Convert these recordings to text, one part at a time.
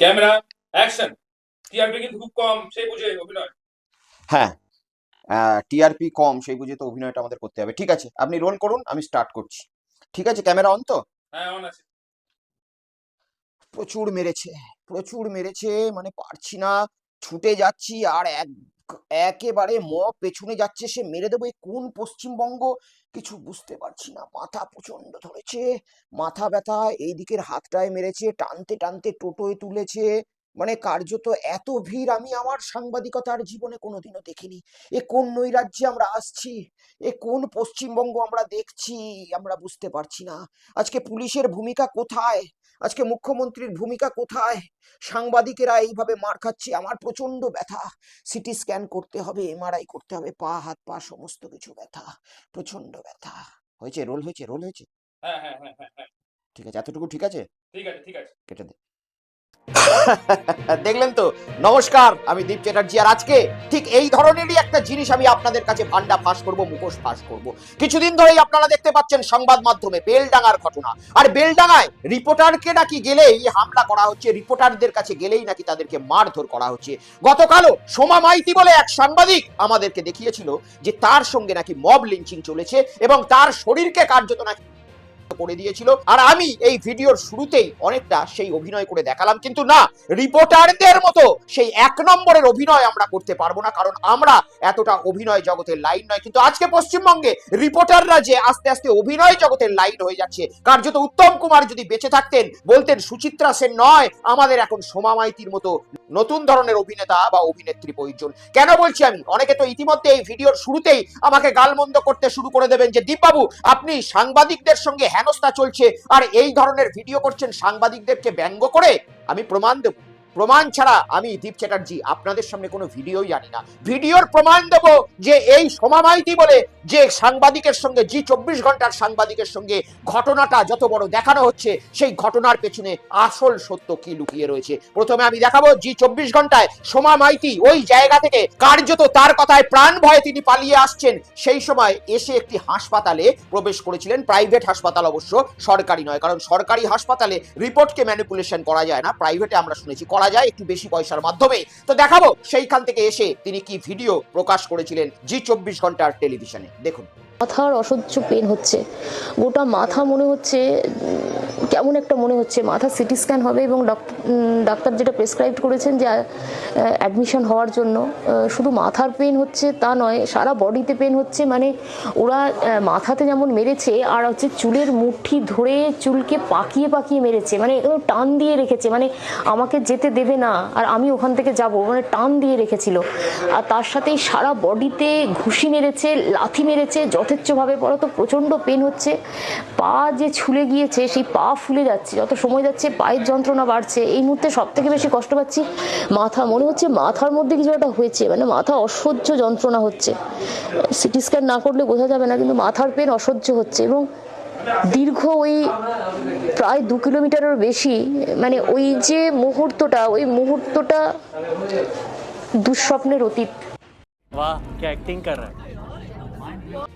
Camera action TRP কিন্তু খুব কম সেই বুঝে অভিনয়। হ্যাঁ টিআরপি কম সেই বুঝে তো অভিনয়টা আমাদের করতে হবে। ঠিক আছে আপনি রোল করুন আমি স্টার্ট করছি। ঠিক আছে ক্যামেরা অন তো? হ্যাঁ অন আছে। প্রচুর মেরেছে প্রচুর মেরেছে মানে পারছি না ছুটে যাচ্ছি আর এক একেবারে ম পেছনে যাচ্ছে, সে মেরে দেবো এই কোন পশ্চিমবঙ্গ? কিছু বুঝতে পারছি না, মাথা প্রচণ্ড ধরেছে, মাথা ব্যথা এই দিকের হাতটায় মেরেছে, টানতে টানতে টোটোয় তুলেছে মানে কার্যত এত ভিড় আমি আমার সাংবাদিকতার জীবনে কোনোদিনও দেখিনি। এ কোন নৈরাজ্যে আমরা আসছি? এ কোন পশ্চিমবঙ্গ আমরা দেখছি? আমরা বুঝতে পারছি না। আজকে পুলিশের ভূমিকা কোথায়? আজকে মুখ্যমন্ত্রীর ভূমিকা কোথায়? সাংবাদিকেরা এইভাবে মার খাচ্ছে। আমার প্রচণ্ড ব্যথা। সিটি স্ক্যান করতে হবে এমআরআই করতে হবে পা হাত পা সমস্ত কিছু ব্যথা প্রচণ্ড ব্যথা। হয়েছে রোল হয়েছে রোল হয়েছে? হ্যাঁ হ্যাঁ হ্যাঁ। ঠিক আছে এতটুকু ঠিক আছে? ঠিক আছে ঠিক আছে। কেটে দে। দেখলেন তো? নমস্কার, আমি দীপ চ্যাটার্জি আর আজকে ঠিক এই ধরনেরই একটা জিনিস আমি আপনাদের কাছে ভান্ডা ফাঁস করব, মুখোশ ফাঁস করব। কিছুদিন ধরেই আপনারা দেখতে পাচ্ছেন সংবাদ মাধ্যমে বেলডাঙ্গার ঘটনা। আর বেলডাঙ্গায় রিপোর্টারকে নাকি গেলেই হামলা করা হচ্ছে, রিপোর্টারদের কাছে গেলেই নাকি তাদেরকে মারধর করা হচ্ছে। গতকালও সোমা মাইতি বলে এক সাংবাদিক আমাদেরকে দেখিয়েছিল যে তার সঙ্গে নাকি মব লিঞ্চিং চলেছে এবং তার শরীরকে কার্যত নাকি করে দিয়েছিল। আর আমি এই ভিডিওর শুরুতেই অনেকটা সেই অভিনয় করে দেখালাম। কিন্তু না রিপোর্টারদের মতো সেই এক নম্বরের অভিনয় আমরা করতে পারব না, কারণ আমরা এতটা অভিনয় জগতের লাইন নয়। কিন্তু আজকে পশ্চিমবঙ্গে রিপোর্টাররা যে আস্তে আস্তে অভিনয় জগতের লাইন হয়ে যাচ্ছে, কার্যত উত্তম কুমার যদি বেঁচে থাকতেন, বলতেন সুচিত্রা সেন নয়, আমাদের এখন সোমা মাইতির মতো নতুন ধরনের অভিনেতা বা অভিনেত্রী প্রয়োজন। কেন বলছি আমি? অনেকে তো ইতিমধ্যে এই ভিডিওর শুরুতেই আমাকে গালমন্দ করতে শুরু করে দেবেন যে, দীপবাবু, আপনি সাংবাদিকদের সঙ্গে হেনস্থা চলছে। আর এই ধরনের ভিডিও করছেন সাংবাদিকদেরকে ব্যঙ্গ করে আমি প্রমাণ দেব। প্রমাণ ছাড়া আমি দীপ চ্যাটার্জি আপনাদের সামনে কোনো ভিডিওই জানি না। ভিডিওর প্রমাণ দেব যে এই সমামাইতি বলে যে সাংবাদিকের সঙ্গে, জি চব্বিশ ঘণ্টার সাংবাদিকের সঙ্গে ঘটনাটা যত বড় দেখানো হচ্ছে, সেই ঘটনার পেছনে আসল সত্য কি লুকিয়ে রয়েছে। প্রথমে আমি দেখাবো জি চব্বিশ ঘন্টায় সোমা মাইতি ওই জায়গা থেকে কার্যত তার কথায় প্রাণ ভয়ে তিনি পালিয়ে আসছেন। সেই সময় এসে একটি হাসপাতালে প্রবেশ করেছিলেন। প্রাইভেট হাসপাতাল অবশ্য সরকারি নয়, কারণ সরকারি হাসপাতালে রিপোর্টকে ম্যানিপুলেশন করা যায় না। প্রাইভেটে আমরা শুনেছি করা যায় একটু বেশি পয়সার মাধ্যমে। তো দেখাবো সেইখান থেকে এসে তিনি কি ভিডিও প্রকাশ করেছিলেন জি চব্বিশ ঘণ্টার টেলিভিশনে। দেখুন। মাথার অসহ্য পেন হচ্ছে। গোটা মাথা মনে হচ্ছে, কেমন একটা মনে হচ্ছে। মাথা সিটি স্ক্যান হবে এবং ডক- ডাক্তার যেটা প্রেসক্রাইব করেছেন যে অ্যাডমিশন হওয়ার জন্য শুধু মাথার পেন হচ্ছে তা নয়, সারা বডিতে পেন হচ্ছে। মানে ওরা মাথাতে যেমন মেরেছে, আর হচ্ছে চুলের মুঠি ধরে চুলকে পাকিয়ে পাকিয়ে মেরেছে। মানে একদম টান দিয়ে রেখেছে। মানে আমাকে যেতে দেবে না, আর আমি ওখান থেকে যাব। মানে টান দিয়ে রেখেছিল। আর তার সাথেই সারা বডিতে ঘুষি মেরেছে, লাথি মেরেছে যথেচ্ছভাবে পড়ো। তো প্রচণ্ড পেন হচ্ছে। পা যে ছুলে গিয়েছে, সেই পা ফুলে যাচ্ছে। যত সময় যাচ্ছে, পায়ের যন্ত্রণা বাড়ছে। এই মুহূর্তে সব থেকে বেশি কষ্ট পাচ্ছি মাথা। মনে হচ্ছে মাথার মধ্যে কিছু একটা হয়েছে। মানে মাথা অসহ্য যন্ত্রণা হচ্ছে। সিটি স্ক্যান না করলে বোঝা যাবে না, কিন্তু মাথার পেন অসহ্য হচ্ছে। এবং দীর্ঘ ওই প্রায় দু কিলোমিটারের বেশি মানে ওই যে মুহূর্তটা, ওই মুহূর্তটা দুঃস্বপ্নের অতীত। বাহ, কে অ্যাক্টিং কর রহা।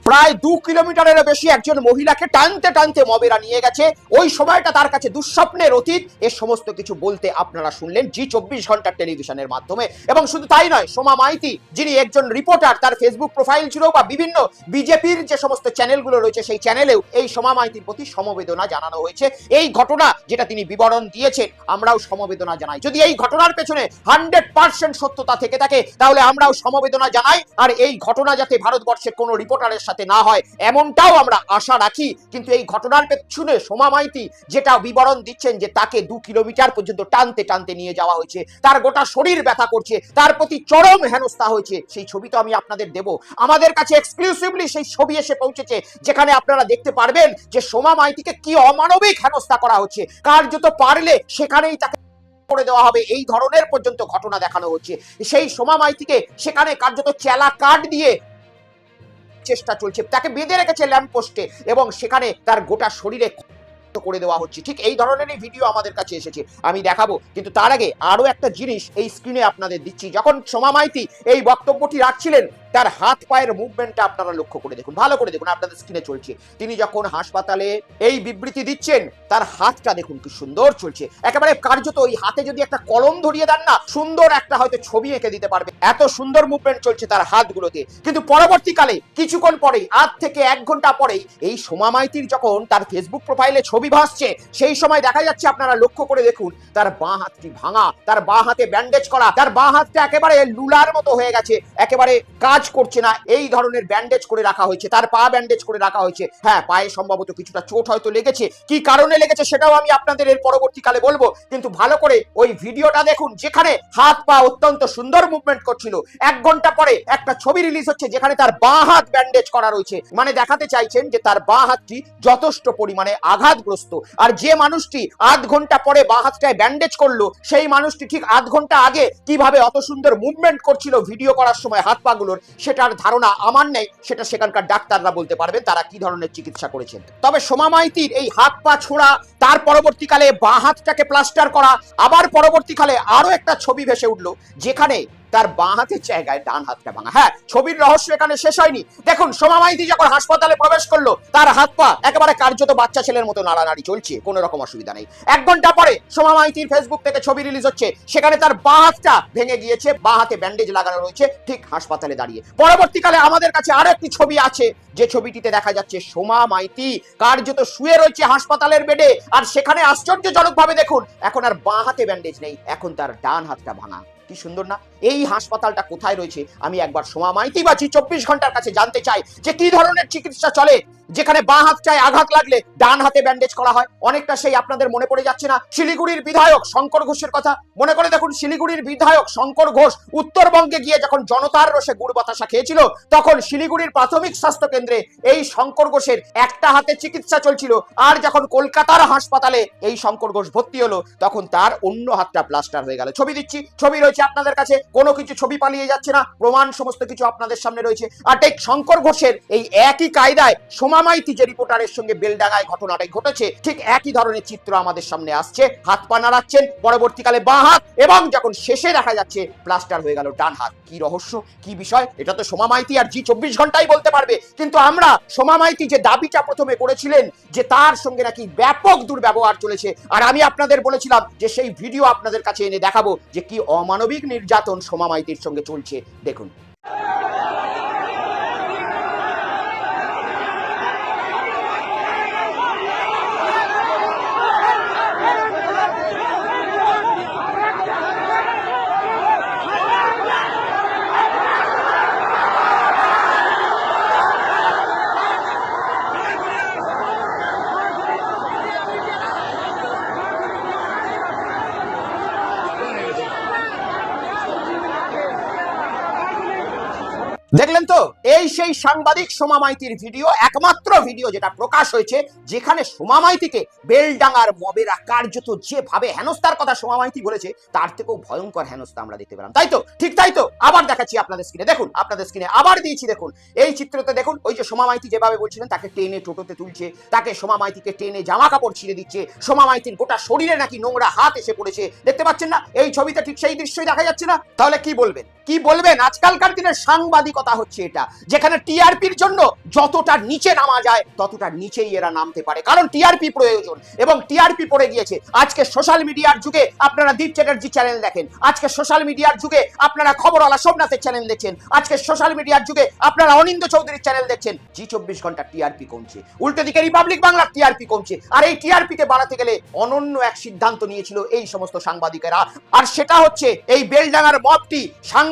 প্রায় দু কিলোমিটারেরও বেশি একজন মহিলাকে টানতে টানতে মবেরা নিয়ে গেছে। ওই সময়টা তার কাছে দুঃস্বপ্নের অতীত। এ সমস্ত কিছু বলতে আপনারা শুনলেন জি চব্বিশ ঘণ্টার টেলিভিশনের মাধ্যমে। এবং শুধু তাই নয়, সোমা মাইতি, যিনি একজন রিপোর্টার, তার ফেসবুক প্রোফাইল ছিল বা বিভিন্ন বিজেপির যে সমস্ত চ্যানেলগুলো রয়েছে সেই চ্যানেলেও এই সোমা মাইতির প্রতি সমবেদনা জানানো হয়েছে। এই ঘটনা যেটা তিনি বিবরণ দিয়েছেন, আমরাও সমবেদনা জানাই। যদি এই ঘটনার পেছনে হান্ড্রেড পার্সেন্ট সত্যতা থেকে থাকে, তাহলে আমরাও সমবেদনা জানাই। আর এই ঘটনা যাতে ভারতবর্ষের কোনো রিপোর্টারের সাথে না হয়, এমনটাও আমরা আশা রাখি। কিন্তু এই ঘটনার পেছনে সোমা মাইতি যেটা বিবরণ দিচ্ছেন যে তাকে দু কিলোমিটার পর্যন্ত টানতে টানতে নিয়ে যাওয়া হয়েছে, তার গোটা শরীর ব্যথা করছে, তার প্রতি চরম হেনস্থা হয়েছে, সেই ছবি তো আমি আপনাদের দেব। আমাদের কাছে এক্সক্লুসিভলি সেই ছবি এসে পৌঁছেছে, যেখানে আপনারা দেখতে পারবেন যে সোমা মাইতিকে কি অমানবিক হেনস্থা করা হচ্ছে। কার্যত পারলে সেখানেই তাকে করে দেওয়া হবে, এই ধরনের পর্যন্ত ঘটনা দেখানো হচ্ছে। সেই সোমা মাইতিকে সেখানে কার্যত চেলা কাঠ দিয়ে চেষ্টা চলছে। তাকে বেঁধে রেখেছে ল্যাম্পপোস্টে এবং সেখানে তার গোটা শরীরে করে দেওয়া হচ্ছে। ঠিক এই ধরনেরই ভিডিও আমাদের কাছে এসেছে। আমি দেখাবো, কিন্তু তার আগে আরও একটা জিনিস এই স্ক্রিনে আপনাদের দিচ্ছি। যখন সোমা মাইতি এই বক্তব্যটি রাখছিলেন তার হাত পায়ের মুভমেন্টটা আপনারা লক্ষ্য করে দেখুন, ভালো করে দেখুন, আপনাদের স্ক্রিনে চলছে। তিনি যখন হাসপাতালে এই বিবৃতি দিচ্ছেন, তার হাতটা দেখুন কি সুন্দর চলছে। একেবারে কার্যত ওই হাতে যদি একটা কলম ধরিয়ে দেন না, সুন্দর একটা হয়তো ছবি এঁকে দিতে পারবে। এত সুন্দর মুভমেন্ট চলছে তার হাতগুলোতে। কিন্তু পরবর্তীকালে, কিছুক্ষণ পরেই, আধ থেকে এক ঘণ্টা পরেই, এই সোমা মাইতির যখন তার ফেসবুক প্রোফাইলে ছবি ভাসছে, সেই সময় দেখা যাচ্ছে আপনারা লক্ষ্য করে দেখুন, তার বাঁ হাতটি ভাঙা, তার বাঁ হাতে ব্যান্ডেজ করা, তার বাঁ হাতটা একেবারে লুলার মতো হয়ে গেছে, একেবারে কাজ করছে না, এই ধরনের ব্যান্ডেজ করে রাখা হয়েছে, তার পা ব্যান্ডেজ করে রাখা হয়েছে। হ্যাঁ পায়ে সম্ভবত কিছুটা চোট হয়তো লেগেছে। কি কারণে লেগেছে সেটাও আমি আপনাদের এর পরবর্তীকালে বলব। কিন্তু ভালো করে ওই ভিডিওটা দেখুন, যেখানে হাত পা অত্যন্ত সুন্দর মুভমেন্ট করছিল। এক ঘণ্টা পরে একটা ছবি রিলিজ হচ্ছে, যেখানে তার বাঁ হাত ব্যান্ডেজ করা রয়েছে। মানে দেখাতে চাইছেন যে তার বাঁ হাতটি যথেষ্ট পরিমাণে আঘাতগ্রস্ত। আর যে মানুষটি আধ ঘণ্টা পরে বাঁ হাতটায় ব্যান্ডেজ করল, সেই মানুষটি ঠিক আধ ঘণ্টা আগে কীভাবে অত সুন্দর মুভমেন্ট করছিল ভিডিও করার সময় হাত পাগুলোর সেটার ধারণা আমার নেই, সেটা সেখানকার ডাক্তাররা বলতে পারবেন তারা কি ধরনের চিকিৎসা করেছেন। তবে সোমা মাইতির এই হাত পা ছোড়া, তার পরবর্তীকালে বাঁ হাতটাকে প্লাস্টার করা, আবার পরবর্তীকালে আরও একটা ছবি ভেসে উঠল, যেখানে তার বাঁ হাতের জায়গায় ডান হাতটা ভাঙা। হ্যাঁ ছবির রহস্য এখানে শেষ হয়নি। দেখুন সোমা যখন হাসপাতালে প্রবেশ করল, তার হাত পা একেবারে কার্যত বাচ্চা ছেলের মতো নাড়ানাড়ি চলছে, কোনো রকম অসুবিধা নেই। এক ঘণ্টা পরে সোমা ফেসবুক থেকে ছবি রিলিজ হচ্ছে, সেখানে তার বাঁ হাতটা ভেঙে গিয়েছে, বাঁ হাতে ব্যান্ডেজ লাগানো রয়েছে, ঠিক হাসপাতালে দাঁড়িয়ে। পরবর্তীকালে আমাদের কাছে আরও একটি ছবি আছে, যে ছবিটিতে দেখা যাচ্ছে সোমা মাইতি কার্যত শুয়ে রয়েছে হাসপাতালের বেডে, আর সেখানে আশ্চর্যজনক ভাবে দেখুন, এখন আর বাঁ হাতে ব্যান্ডেজ নেই, এখন তার ডান হাতটা ভাঙা। কি সুন্দর না? এই হাসপাতালটা কোথায় রয়েছে? আমি একবার সোমা মাইতি বা চব্বিশ ঘণ্টার কাছে জানতে চাই যে কি ধরনের চিকিৎসা চলে? যেখানে বাঁ হাতটায় আঘাত লাগলে ডান হাতে ব্যান্ডেজ করা হয়। অনেকটা সেই আপনাদের মনে পড়ে যাচ্ছে না? শিলিগুড়ির বিধায়ক শঙ্কর ঘোষের কথা। মনে করে দেখুন, শিলিগুড়ির বিধায়ক শঙ্কর ঘোষ উত্তরবঙ্গে গিয়ে যখন জনতার রসে গুড় বাতাসা খেয়েছিল, তখন শিলিগুড়ির প্রাথমিক স্বাস্থ্য কেন্দ্রে এই শঙ্কর ঘোষের একটা হাতে চিকিৎসা চলছিল। আর যখন কলকাতার হাসপাতালে এই শঙ্কর ঘোষ ভর্তি হলো, তখন তার অন্য হাতটা প্লাস্টার হয়ে গেল। ছবি দিচ্ছি। ছবি রয়েছে আপনাদের কাছে। কোনো কিছু ছবি পালিয়ে যাচ্ছে না, প্রমাণ সমস্ত কিছু আপনাদের সামনে রয়েছে। আর ঠিক শঙ্কর ঘোষের এই একই কায়দায় সোমামাইতি যে রিপোর্টারের সঙ্গে বেলডাঙ্গায় ঘটনাটাই ঘটেছে, ঠিক একই ধরনের চিত্র আমাদের সামনে আসছে। হাত পা নাড়াচ্ছেন পরবর্তীকালে বাঁ হাত, এবং যখন শেষে দেখা যাচ্ছে প্লাস্টার হয়ে গেল ডান হাত। কি রহস্য, কি বিষয়? এটা তো সোমা মাইতি আর জি চব্বিশ ঘন্টাই বলতে পারবে। কিন্তু আমরা সোমা মাইতি যে দাবিটা প্রথমে করেছিলেন, যে তার সঙ্গে নাকি ব্যাপক দুর্ব্যবহার চলেছে, আর আমি আপনাদের বলেছিলাম যে সেই ভিডিও আপনাদের কাছে এনে দেখাবো যে কি অমানবিক নির্যাতন সোমা মাইতির সঙ্গে চলছে। দেখুন দেখলেন তো এই সেই সাংবাদিক সোমা মাইতির ভিডিও, একমাত্র ভিডিও যেটা প্রকাশ হয়েছে, যেখানে সোমা মাইতিকে বেলডাঙ্গার মবেরা কার্যত যেভাবে হেনস্তার কথা সোমা মাইতি বলেছে, তার থেকেও ভয়ঙ্কর হেনস্তা আমরা দেখতে পেলাম। তাই তো? ঠিক তাই তো? আবার দেখাচ্ছি আপনাদের স্ক্রিনে দেখুন, আপনাদের স্ক্রিনে আবার দিয়েছি, দেখুন। এই চিত্রতে দেখুন, ওই যে সোমা মাইতি যেভাবে বলছিলেন, তাকে টেনে টোটোতে তুলছে, তাকে সোমা মাইতিকে টেনে জামা কাপড় ছিঁড়ে দিচ্ছে সোমা মাইতির গোটা শরীরে নাকি নোংরা হাত এসে পড়েছে, দেখতে পাচ্ছেন না? এই ছবিতে ঠিক সেই দৃশ্যই দেখা যাচ্ছে না? তাহলে কি বলবেন? কি বলবেন? আজকালকার দিনের সাংবাদিকতা হচ্ছে এটা, যেখানে টিআরপির জন্য যতটা নিচে নামা যায়, ততটা নিচেই এরা নামতে পারে। কারণ টিআরপি প্রয়োজন, এবং টিআরপি পড়ে গিয়েছে। আজকে সোশ্যাল মিডিয়ার যুগে আপনারা দীপ চ্যাটার্জি চ্যানেল দেখেন, আজকে সোশ্যাল মিডিয়ার যুগে আপনারা খবরওয়ালা সোমনাথের চ্যানেল দেখছেন, আজকে সোশ্যাল মিডিয়ার যুগে আপনারা অনিন্দ চৌধুরীর চ্যানেল দেখছেন। জি, চব্বিশ ঘণ্টা টিআরপি কমছে। উল্টো দিকে রিপাবলিক বাংলার টিআরপি কমছে। আর এই টিআরপিতে বাড়াতে গেলে অনন্য এক সিদ্ধান্ত নিয়েছিল এই সমস্ত সাংবাদিকেরা। আর সেটা হচ্ছে এই বেলডাঙ্গার মবটি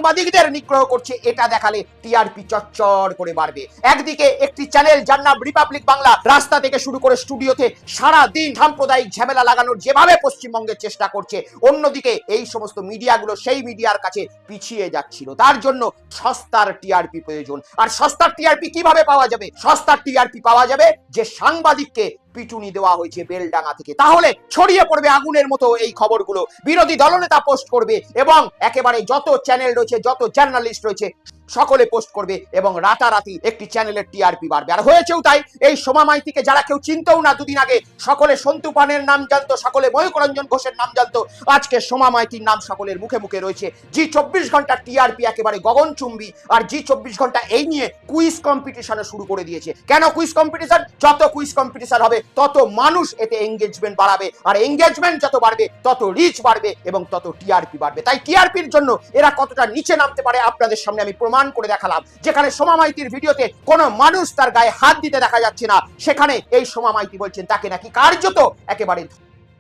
সাংবাদিকদের নিগ্রহ করছে, এটা দেখালে টিআরপি চচ্চর করে বাড়বে। একদিকে একটি চ্যানেল যার নাম রিপাবলিক বাংলা, রাস্তা থেকে শুরু করে স্টুডিওতে সারা দিন সাম্প্রদায়িক ঝামেলা লাগানোর যেভাবে পশ্চিমবঙ্গের চেষ্টা করছে, অন্যদিকে এই সমস্ত মিডিয়াগুলো সেই মিডিয়ার কাছে পিছিয়ে যাচ্ছিল। তার জন্য সস্তার টিআরপি প্রয়োজন। আর সস্তার টিআরপি কীভাবে পাওয়া যাবে? সস্তার টিআরপি পাওয়া যাবে যে সাংবাদিককে পিটুনি দেওয়া হয়েছে বেলডাঙ্গা থেকে। তাহলে ছড়িয়ে পড়বে আগুনের মতো এই খবরগুলো। বিরোধী দলনেতা পোস্ট করবে এবং একেবারে যত চ্যানেল রয়েছে, যত জার্নালিস্ট রয়েছে সকলে পোস্ট করবে এবং রাতারাতি একটি চ্যানেলের টিআরপি বাড়বে। আর হয়েছেও তাই, এই সোমা মাইতিকে যারা কেউ চিনতেও না দুদিন আগে, সকলে সন্তু পানের নাম জানতো, সকলে ময়ূকরঞ্জন ঘোষের নাম জানতো। আজকে সোমা মাইতির নাম সকলের মুখে মুখে রয়েছে। জি চব্বিশ ঘণ্টা টিআরপি একেবারে গগনচুম্বী, আর জি চব্বিশ ঘণ্টা এই নিয়ে কুইজ কম্পিটিশনে শুরু করে দিয়েছে। কেন কুইজ কম্পিটিশন যত কুইজ কম্পিটিশন হবে, তত মানুষ এতে এঙ্গেজমেন্ট বাড়াবে। আর এঙ্গেজমেন্ট যত বাড়বে, তত রিচ বাড়বে এবং তত টিআরপি বাড়বে। তাই টিআরপির জন্য এরা কতটা নিচে নামতে পারে আপনাদের সামনে আমি প্রমাণ করে দেখালাম। যেখানে সোমামাইতির ভিডিওতে কোনো মানুষ তার গায়ে হাত দিতে দেখা যাচ্ছে না, সেখানে এই সোমামাইতি বলছেন, তাকে নাকি কার্যত একেবারে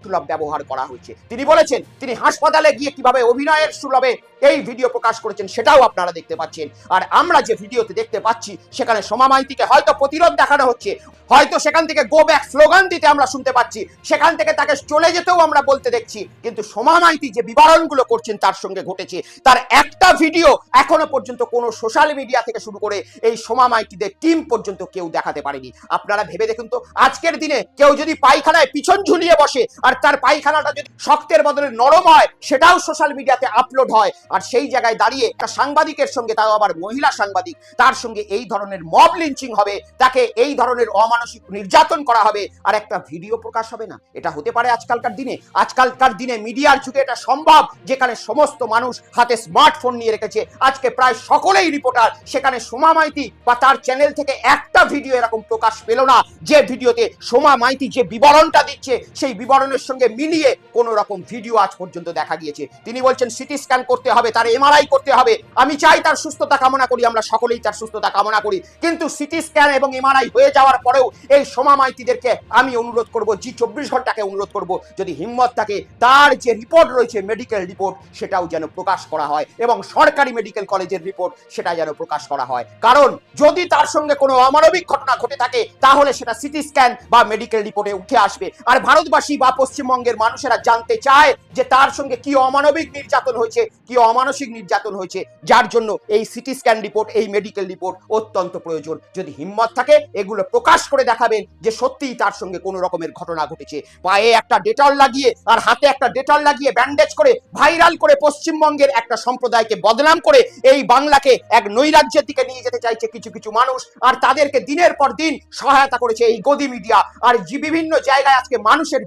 সুলভ ব্যবহার করা হয়েছে। তিনি বলেছেন, তিনি হাসপাতালে গিয়ে কীভাবে অভিনয়ের সুলভে এই ভিডিও প্রকাশ করেছেন সেটাও আপনারা দেখতে পাচ্ছেন। আর আমরা যে ভিডিওতে দেখতে পাচ্ছি, সেখানে সোমা মাইতিকে হয়তো প্রতিরোধ দেখানো হচ্ছে, হয়তো সেখান থেকে গো ব্যাক স্লোগান দিতে আমরা শুনতে পাচ্ছি, সেখান থেকে তাকে চলে যেতেও আমরা বলতে দেখছি, কিন্তু সোমা মাইতি যে বিবরণগুলো করছেন তার সঙ্গে ঘটেছে। তার একটা ভিডিও এখনও পর্যন্ত কোনো সোশ্যাল মিডিয়া থেকে শুরু করে এই সোমা মাইতিদের টিম পর্যন্ত কেউ দেখাতে পারেনি। আপনারা ভেবে দেখুন তো, আজকের দিনে কেউ যদি পায়খানায় পিছন ঝুলিয়ে বসে আর তার পায়খানাটা যদি শক্তের বদলে নরম হয়, সেটাও সোশ্যাল মিডিয়াতে আপলোড হয়। আর সেই জায়গায় দাঁড়িয়ে একটা সাংবাদিকের সঙ্গে, তাও আবার মহিলা সাংবাদিক, তার সঙ্গে এই ধরনের মব লিঞ্চিং হবে, তাকে এই ধরনের অমানসিক নির্যাতন করা হবে। আর একটা ভিডিও প্রকাশ হবে না। এটা হতে পারে আজকালকার দিনে। আজকালকার দিনে মিডিয়ার যুগে এটা সম্ভব, যেখানে সমস্ত মানুষ হাতে স্মার্টফোন নিয়ে রেখেছে। আজকে প্রায় সকলেই রিপোর্টার সেখানে সোমা মাইতি বা তার চ্যানেল থেকে একটা ভিডিও এরকম প্রকাশ পেল না। যে ভিডিওতে সোমা মাইতি যে বিবরণটা দিচ্ছে, সেই বিবরণের সঙ্গে মিলিয়ে কোন রকম ভিডিও আজ পর্যন্ত দেখা গিয়েছে। তিনি বলছেন, সিটি স্ক্যান করতে হবে, তার এমআরআই করতে হবে। আমি চাই তার সুস্থতা কামনা করি, আমরা সকলেই তার সুস্থতা কামনা করি। কিন্তু সিটি স্ক্যান এবং এমআরআই হয়ে যাওয়ার পরেও এই সোমা মাইতিদেরকে আমি অনুরোধ করব, জি চব্বিশ ঘন্টাকে অনুরোধ করব, যদি হিম্মত থাকে, তার যে রিপোর্ট রয়েছে, মেডিকেল রিপোর্ট, সেটাও যেন প্রকাশ করা হয় এবং সরকারি মেডিকেল কলেজের রিপোর্ট, সেটা যেন প্রকাশ করা হয়। কারণ যদি তার সঙ্গে কোনো অমানবিক ঘটনা ঘটে থাকে, তাহলে সেটা সিটি স্ক্যান বা মেডিকেল রিপোর্টে উঠে আসবে। আর ভারতবাসী বা পশ্চিমবঙ্গের মানুষেরা জানতে চায় যে তার সঙ্গে কি অমানবিক নির্যাতন হয়েছে, কি অমানসিক নির্যাতন হয়েছে, যার জন্য এই সিটি স্ক্যান রিপোর্ট, এই মেডিকেল রিপোর্ট অত্যন্ত প্রয়োজন। যদি হিম্মত থাকে, এগুলো প্রকাশ করে দেখাবেন যে সত্যিই তার সঙ্গে কোনো রকমের ঘটনা ঘটেছে। পায়ে একটা ডেটল লাগিয়ে আর হাতে একটা ডেটল লাগিয়ে ব্যান্ডেজ করে ভাইরাল করে পশ্চিমবঙ্গের একটা সম্প্রদায়কে বদনাম করে এই বাংলাকে এক নৈরাজ্যের দিকে নিয়ে যেতে চাইছে কিছু কিছু মানুষ। আর তাদেরকে দিনের পর দিন সহায়তা করেছে এই গদি মিডিয়া আর বিভিন্ন জায়গায় আজকে মানুষের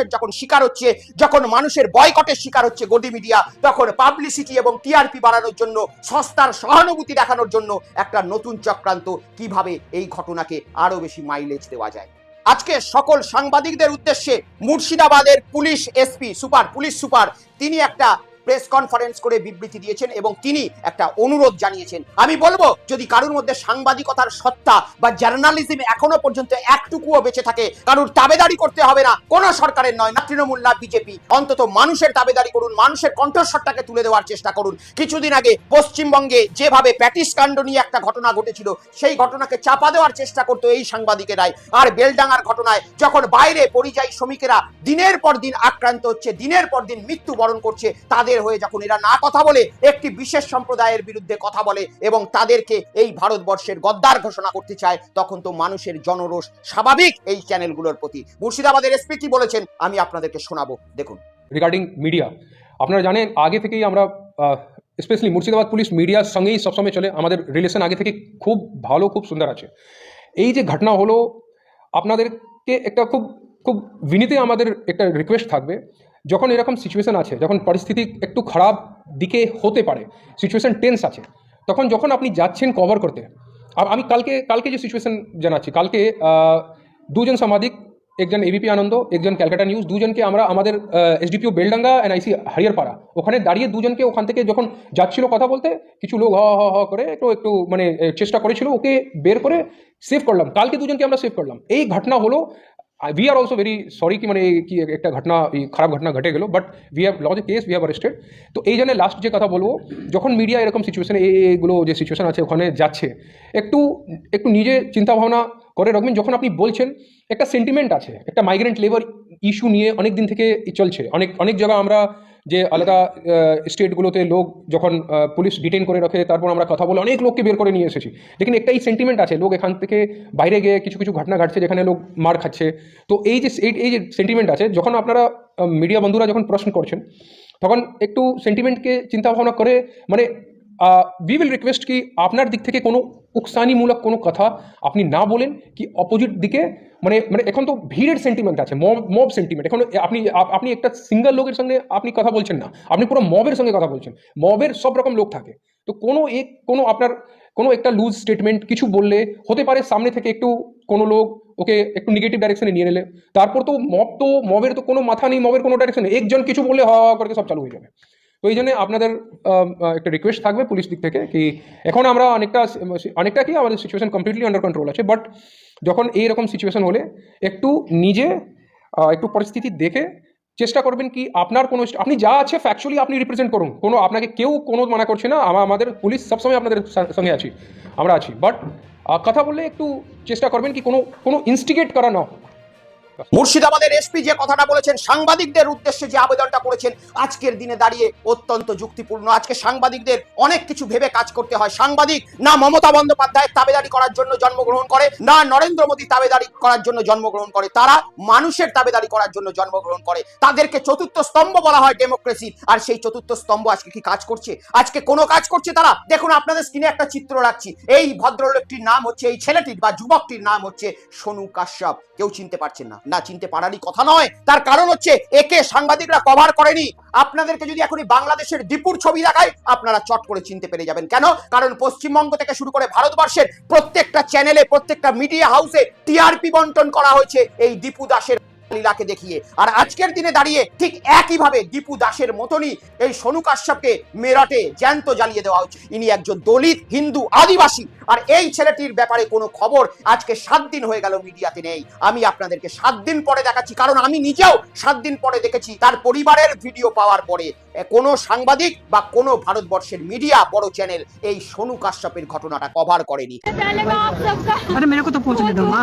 জনরোষের যখন শিকার হচ্ছে, যখন মানুষের বয়কটের শিকার হচ্ছে গদি মিডিয়া তখন পাবলিসিটি এবং টিআরপি বাড়ানোর জন্য, সস্তার সহানুভূতি দেখানোর জন্য একটা নতুন চক্রান্ত কীভাবে এই ঘটনাকে আরও বেশি মাইলেজ দেওয়া যায়। আজকে সকল সাংবাদিকদের উদ্দেশ্যে মুর্শিদাবাদের police SP super police super তিনি একটা প্রেস কনফারেন্স করে বিবৃতি দিয়েছেন এবং তিনি একটা অনুরোধ জানিয়েছেন। আমি বলব, যদি কারোর মধ্যে সাংবাদিকতার সত্তা বা জার্নালিজম এখনও পর্যন্ত একটুকুও বেঁচে থাকে, কারোর তাবেদারি করতে হবে না। কোন সরকারের নয়, না তৃণমূল না বিজেপি। অন্তত মানুষের তাবেদারি করুন, মানুষের কণ্ঠস্বরটাকে তুলে দেওয়ার চেষ্টা করুন। কিছুদিন আগে পশ্চিমবঙ্গে যেভাবে প্যাটিস কাণ্ড নিয়ে একটা ঘটনা ঘটেছিল, সেই ঘটনাকে চাপা দেওয়ার চেষ্টা করতো এই সাংবাদিকেরাই। আর বেলডাঙ্গার ঘটনায় যখন বাইরে পরিযায়ী শ্রমিকেরা দিনের পর দিন আক্রান্ত হচ্ছে, দিনের পর দিন মৃত্যুবরণ করছে, তাদের হয়ে যখন এরা না কথা বলে, একটি বিশেষ সম্প্রদায়ের বিরুদ্ধে কথা বলে এবং তাদেরকে এই ভারতবর্ষের গদ্দার ঘোষণা করতে চায়, তখন তো মানুষের জনরোষ স্বাভাবিক এই চ্যানেলগুলোর প্রতি। মুর্শিদাবাদের এসপি কি বলেছেন, আমি আপনাদেরকে শোনাবো। দেখুন। রিগার্ডিং মিডিয়া আপনারা জানেন, আগে থেকেই আমরা স্পেশালি মুর্শিদাবাদ পুলিশ মিডিয়ার সঙ্গেই সবসময় চলে। আমাদের রিলেশন আগে থেকে খুব ভালো, খুব সুন্দর আছে। এই যে ঘটনা হলো, আপনাদেরকে একটা খুব খুব, বিনীতে আমাদের একটা রিকোয়েস্ট থাকবে। যখন এরকম সিচুয়েশন আছে, যখন পরিস্থিতি একটু খারাপ দিকে হতে পারে সিচুয়েশন টেন্স আছে, তখন যখন আপনি যাচ্ছেন কভার করতে আমি কালকে কালকে যে সিচুয়েশন জানাচ্ছি, কালকে দুজন সাংবাদিক, একজন এবিপি আনন্দ, একজন ক্যালকাটা নিউজ দুজনকে আমরা আমাদের SDPO Beldanga and IC Hariharpara ওখানে দাঁড়িয়ে দুজনকে ওখান থেকে যখন যাচ্ছিল কথা বলতে, কিছু লোক হ হ হ করে একটু একটু মানে চেষ্টা করেছিল ওকে বের করে সেভ করলাম, কালকে দুজনকে আমরা সেভ করলাম, এই ঘটনা হলো we are also very sorry কি মানে কি একটা ঘটনা খারাপ ঘটনা ঘটে গেলো but we have lodged a case we have arrested তো এই জন্য লাস্ট যে কথা বলব যখন মিডিয়া এরকম সিচুয়েশানে এইগুলো যে সিচুয়েশান আছে ওখানে যাচ্ছে একটু একটু নিজে চিন্তা ভাবনা করে রাখবেন যখন আপনি বলছেন একটা সেন্টিমেন্ট আছে একটা মাইগ্রেন্ট লেবার ইস্যু নিয়ে অনেক দিন থেকে চলছে অনেক অনেক জায়গা আমরা যে আলাদা স্টেটগুলোতে লোক যখন পুলিশ ডিটেন করে রাখে, তারপর আমরা কথা বলে অনেক লোককে বের করে নিয়ে এসেছি। লেকিন একটাই সেন্টিমেন্ট আছে, লোক এখান থেকে বাইরে গিয়ে কিছু কিছু ঘটনা ঘটছে যেখানে লোক মার খাচ্ছে। তো এই যে এই যে সেন্টিমেন্ট আছে, যখন আপনারা মিডিয়া বন্ধুরা যখন প্রশ্ন করছেন, তখন একটু সেন্টিমেন্টকে চিন্তা ভাবনা করে মানে উই উইল রিকোয়েস্ট কি আপনার দিক থেকে কোনো উকসানিমূলক কোনো কথা আপনি না বলেন কি অপোজিট দিকে মানে মানে এখন তো ভিড়ের সেন্টিমেন্ট আছে মব মব সেন্টিমেন্ট এখন আপনি আপনি একটা সিঙ্গেল লোকের সঙ্গে আপনি কথা বলছেন না, আপনি পুরো মবের সঙ্গে কথা বলছেন, মবের সব রকম লোক থাকে। তো কোনো এক, কোনো আপনার, কোনো একটা লুজ স্টেটমেন্ট কিছু বললে হতে পারে সামনে থেকে একটু কোনো লোক ওকে একটু নেগেটিভ ডাইরেকশনে নিয়ে নিলে, তারপর তো মব তো, মবের তো কোনো মাথা নেই, মবের কোনো ডাইরেকশন একজন কিছু বললে হ হ, করে সব চালু হয়ে যাবে। তো এই জন্য আপনাদের একটা রিকোয়েস্ট থাকবে পুলিশ দিক থেকে কি এখন আমরা অনেকটা অনেকটা কি আমাদের সিচুয়েশন কমপ্লিটলি আন্ডার কন্ট্রোল আছে। বাট যখন এই রকম সিচুয়েশন হলে একটু নিজে একটু পরিস্থিতি দেখে চেষ্টা করবেন কি আপনার কোনো, আপনি যা আছে ফ্যাকচুয়ালি আপনি রিপ্রেজেন্ট করুন। কোনো আপনাকে কেউ কোনো মানা করছে না। আমাদের পুলিশ সবসময় আপনাদের সঙ্গে আছি। আমরা আছি। বাট কথা বললে একটু চেষ্টা করবেন কি কোনো কোনো ইনস্টিগেট করা না। মুর্শিদাবাদের এসপি যে কথাটা বলেছেন, সাংবাদিকদের উদ্দেশ্যে যে আবেদনটা করেছেন, আজকের দিনে দাঁড়িয়ে অত্যন্ত যুক্তিপূর্ণ। আজকে সাংবাদিকদের অনেক কিছু ভেবে কাজ করতে হয়। সাংবাদিক না মমতা বন্দ্যোপাধ্যায়ের তাবেদারি করার জন্য জন্মগ্রহণ করে, না নরেন্দ্র মোদী তাবেদারি করার জন্য জন্মগ্রহণ করে। তারা মানুষের তাবেদারি করার জন্য জন্মগ্রহণ করে। তাদেরকে চতুর্থ স্তম্ভ বলা হয় ডেমোক্রেসি। আর সেই চতুর্থ স্তম্ভ আজকে কি কাজ করছে? আজকে কোনো কাজ করছে তারা? দেখুন, আপনাদের স্ক্রিনে একটা চিত্র রাখছি। এই ভদ্রলোকটির নাম হচ্ছে, এই ছেলেটির বা যুবকটির নাম হচ্ছে সোনু কাশ্যপ। কেউ চিনতে পারছেন না। না চিনতে পারারই কথা নয়। তার কারণ হচ্ছে, একে সাংবাদিকরা কভার করেনি। আপনাদেরকে যদি এখনই বাংলাদেশের দীপুর ছবি দেখায় আপনারা চট করে চিনতে পেরে যাবেন। কেন? কারণ পশ্চিমবঙ্গ থেকে শুরু করে ভারতবর্ষের প্রত্যেকটা চ্যানেলে প্রত্যেকটা মিডিয়া হাউসে টিআরপি বন্টন করা হয়েছে এই দীপু দাসের লীলাকে দেখিয়ে। আর আজকের দিনে দাঁড়িয়ে ঠিক একইভাবে দীপু দাসের মতনই এই সোনু কাশ্যপকে মেরটে জ্যান্ত জ্বালিয়ে দেওয়া হচ্ছে ইনি একজন দলিত হিন্দু আদিবাসী। আর এই ছেলেটির ব্যাপারে কোনো খবর আজকে সাত দিন হয়ে গেল মিডিয়াতে নেই। আমি আপনাদেরকে সাত দিন পরে দেখাচ্ছি। কারণ আমি নিজেও সাত দিন পরে দেখেছি তার পরিবারের ভিডিও পাওয়ার পরে। কোনো সাংবাদিক বা কোনো ভারতবর্ষের মিডিয়া বড় চ্যানেল এই সোনু কাশ্যপের ঘটনাটা কভার করেনি। আরে মেরে কো তো পৌঁছানো দাও মা।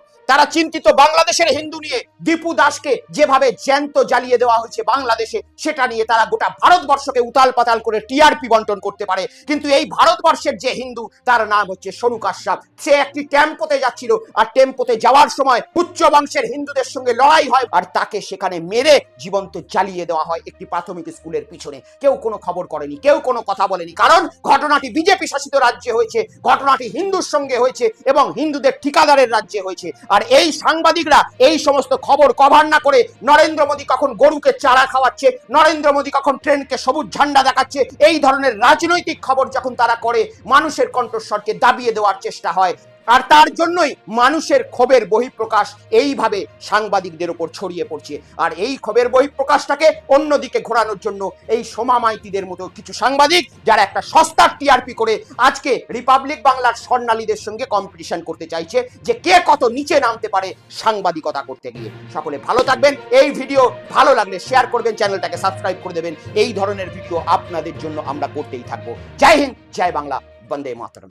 তারা চিন্তিত বাংলাদেশের হিন্দু নিয়ে। দীপু দাসকে যেভাবে জ্যান্ত জ্বালিয়ে দেওয়া হয়েছে বাংলাদেশে, সেটা নিয়ে তারা গোটা ভারতবর্ষকে উতাল পাতাল করে টিআরপি বন্টন করতে পারে। কিন্তু এই ভারতবর্ষের যে হিন্দু, তার নাম হচ্ছে সোনু কাশ্যপ সে একটি টেম্পোতে যাচ্ছিল, আর টেম্পোতে যাওয়ার সময় উচ্চ বংশের হিন্দুদের সঙ্গে লড়াই হয়, আর তাকে সেখানে মেরে জীবন্ত জ্বালিয়ে দেওয়া হয় একটি প্রাথমিক স্কুলের পিছনে। কেউ কোনো খবর করেনি, কেউ কোনো কথা বলেনি, কারণ ঘটনাটি বিজেপি শাসিত রাজ্যে হয়েছে, ঘটনাটি হিন্দুর সঙ্গে হয়েছে, এবং হিন্দুদের ঠিকাদারের রাজ্যে হয়েছে, আর এই সাংবাদিকরা এই সমস্ত খবর কভার না করে নরেন্দ্র মোদী কখন গরুকে চারা খাওয়াচ্ছে, নরেন্দ্র মোদী কখন ট্রেনকে সবুজ ঝান্ডা দেখাচ্ছে, এই ধরনের রাজনৈতিক খবর যখন তারা করে, মানুষের কণ্ঠস্বরকে দাবিয়ে দেওয়ার চেষ্টা হয়। আর তার জন্যই মানুষের ক্ষোভের বহিঃপ্রকাশ এইভাবে সাংবাদিকদের উপর ছড়িয়ে পড়ছে। আর এই ক্ষোভের বহিঃপ্রকাশটাকে অন্যদিকে ঘোরানোর জন্য এই সোমা মাইতিদের মতো কিছু সাংবাদিক, যারা একটা সস্তার টিআরপি করে আজকে রিপাবলিক বাংলার স্বর্ণালীদের সঙ্গে কম্পিটিশন করতে চাইছে যে কে কত নিচে নামতে পারে সাংবাদিকতা করতে গিয়ে। সকলে ভালো থাকবেন, এই ভিডিও ভালো লাগলে শেয়ার করবেন, চ্যানেলটাকে সাবস্ক্রাইব করে দেবেন। এই ধরনের ভিডিও আপনাদের জন্য আমরা করতেই থাকব। জয় হিন্দ, জয় বাংলা, বন্দে মাতরম।